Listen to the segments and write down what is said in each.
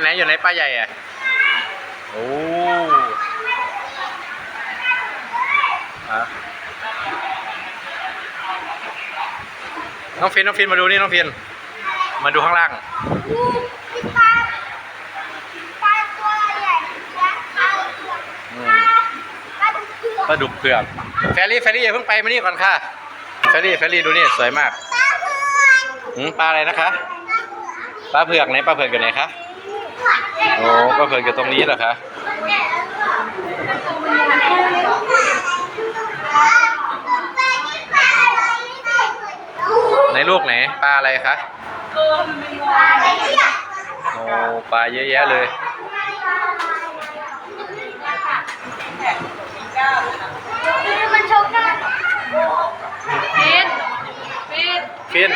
ไหนอยู่ไหนปลาใหญ่อะโอ้อะน้องฟินน้องฟินมาดูนี่น้องฟิน มาดูข้างล่างปลาปลาตัวใหญ่ปลาดุกเผือกปลาดุกเผือกแฟรี่แฟรี่อย่าเพิ่งไปมานี่ก่อนค่ะแฟรี่แฟรี่ดูนี่สวยมากปลาเผือกหืมปลาอะไรนะคะปลาเผือกไหนปลาเผือกอยู่ไหนคะ โอ้ปลาเผือกอยู่ตรงนี้เหรอคะในลูกไหนปลาอะไรคะโอ้ปลาเยอะแยะเลยมันชกกันฟินฟิน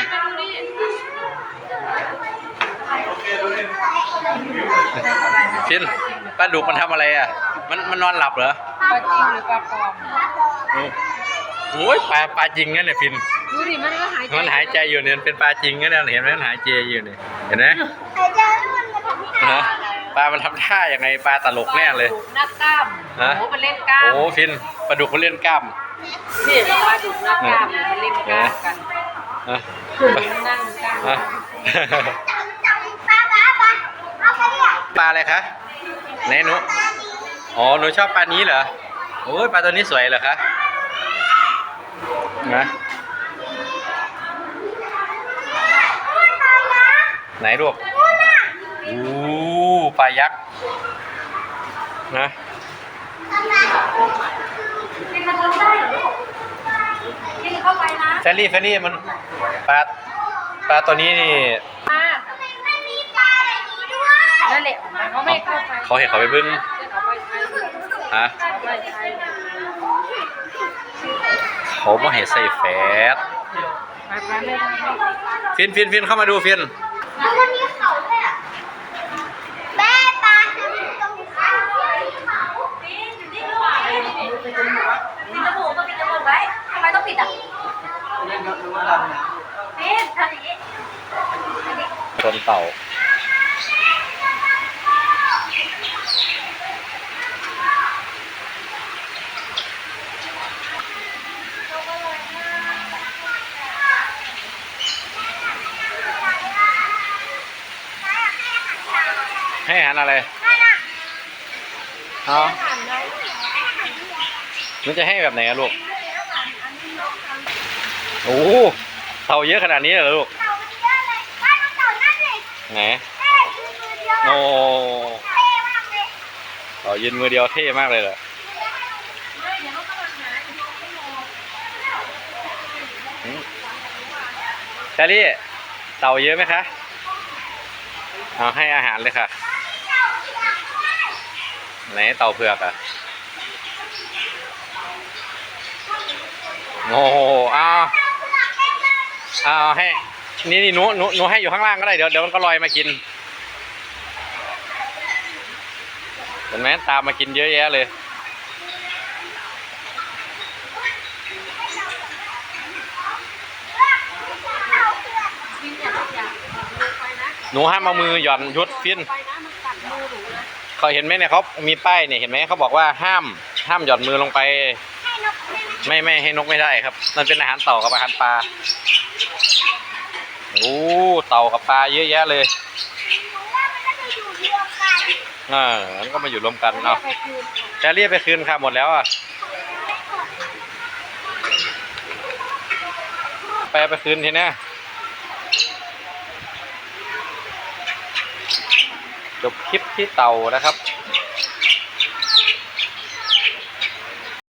ฟินมาดูนี่ฟินปลาดุกมันทำอะไรอะ มันมันนอนหลับเหรอปลาจริงหรือปลาปลอมโอ้โอ้ยปลาปลาจริงนั่นเนี่ยฟินดูดิมันก็หายใจมันหายใจอยู่เนี่ยมันเป็นปลาจริงนะเนี่ยเห็นไหมมันหายใจอยู่เนี่ยเห็นไหมหายใจแล้วมันมาทำท่าฮะปลามันทำท่ายังไงปลาตลกแน่เลยหน้ากล้ามฮะโอ้มันเล่นกล้ามโอ้ฟินปลาดุกมันเล่นกล้ามนี่ปลาดุกหน้ากล้ามเนี่ยมันเล่นกล้ามกันฮะนั่งกล้าม ลาอะไรคะไหนหนูอ๋อหนูชอบปลานี้เหรอโอ้ยปลาตัวนี้สวยเหรอคะนะไหนลูกอู้ปลายักษ์นะฟินมันทำได้เหรอลูกฟินเข้าไปนะแฟรี่แฟรี่มันปลาปลาตัวนี้นี่ มา ไม่มีปลาอะไรนี้ด้วย นั่นแหละมันก็ไม่เข้าไปเขาเห็นเขาไปบึ้งเขาไปใช้ฮะเขาไปใช้เขาไม่ให้ใส่แฟตไปไปไม่ได้ไม่ฟินฟินฟินเข้ามาดูฟินแล้วมันมีเขาด้วยอะแม่ปลาจะมีตรงข้างมีเขา ปิดจมูกก็ปิดจมูกไว้ทำไมต้องปิดอะปิดทำอย่างนี้ ชนเต่า ให้อาหารอะไรเอามันจะให้แบบไหนอะลูก โอ้โหเต่าเยอะขนาดนี้เลยเหรอลูกเต่ามันเยอะเลยบ้านมันเต่านั่นเลยไหนเท่คือมือเดียวโอ้เท่มากเลยเต่ายืนมือเดียวเท่มากเลยเหรอหืมแชรี่เต่าเยอะไหมคะ เอาให้อาหารเลยค่ะ ไหนเต่าเผือกอะโอ้โหเอาเอาให้นี่นี่หนูหนูหนูให้อยู่ข้างล่างก็ได้เดี๋ยวเดี๋ยวมันก็ลอยมากินเห็นไหมตามมากินเยอะแยะเลยหนูห้ามเอามือหย่อนยุดฟินไปน เขาเห็นไหมเนี่ยเขามีป้ายเนี่ยเห็นไหมเขาบอกว่าห้ามห้ามหย่อนมือลงไป ไม่ไม่ให้นกไม่ได้ครับ มันเป็นอาหารเต่ากับอาหารปลาโอ้เต่ากับปลาเยอะแยะเลยหนูว่ามันก็มาอยู่รวมกันเอาไปคืนจะเรียกไปคืนค่ะหมดแล้วอะไปไปคืนทีเนะ จบคลิปที่เต่านะครับ